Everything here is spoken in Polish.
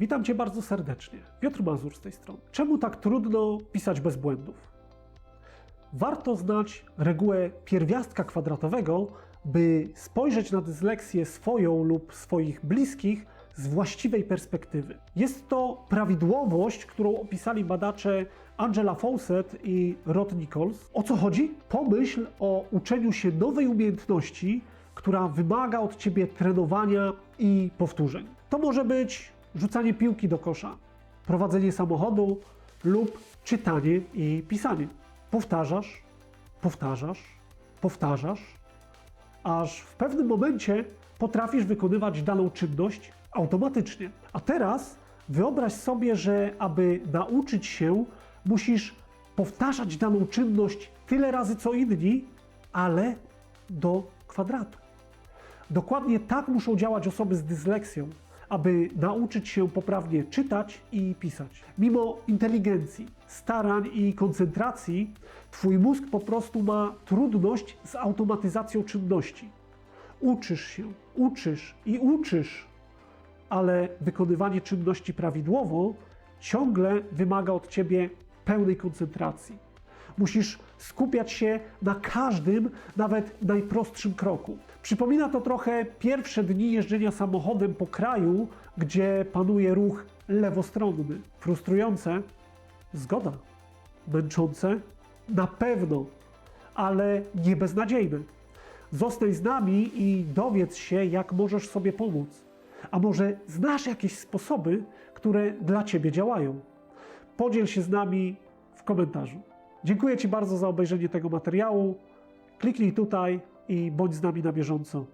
Witam Cię bardzo serdecznie. Piotr Mazur z tej strony. Czemu tak trudno pisać bez błędów? Warto znać regułę pierwiastka kwadratowego, by spojrzeć na dysleksję swoją lub swoich bliskich z właściwej perspektywy. Jest to prawidłowość, którą opisali badacze Angela Fawcett i Rod Nichols. O co chodzi? Pomyśl o uczeniu się nowej umiejętności, która wymaga od ciebie trenowania i powtórzeń. To może być rzucanie piłki do kosza, prowadzenie samochodu lub czytanie i pisanie. Powtarzasz, powtarzasz, powtarzasz, aż w pewnym momencie potrafisz wykonywać daną czynność automatycznie. A teraz wyobraź sobie, że aby nauczyć się, musisz powtarzać daną czynność tyle razy co inni, ale do kwadratu. Dokładnie tak muszą działać osoby z dysleksją, aby nauczyć się poprawnie czytać i pisać. Mimo inteligencji, starań i koncentracji, Twój mózg po prostu ma trudność z automatyzacją czynności. Uczysz się, uczysz i uczysz, ale wykonywanie czynności prawidłowo ciągle wymaga od Ciebie pełnej koncentracji. Musisz skupiać się na każdym, nawet najprostszym kroku. Przypomina to trochę pierwsze dni jeżdżenia samochodem po kraju, gdzie panuje ruch lewostronny. Frustrujące? Zgoda. Męczące? Na pewno, ale nie beznadziejne. Zostań z nami i dowiedz się, jak możesz sobie pomóc. A może znasz jakieś sposoby, które dla Ciebie działają? Podziel się z nami w komentarzu. Dziękuję Ci bardzo za obejrzenie tego materiału. Kliknij tutaj i bądź z nami na bieżąco.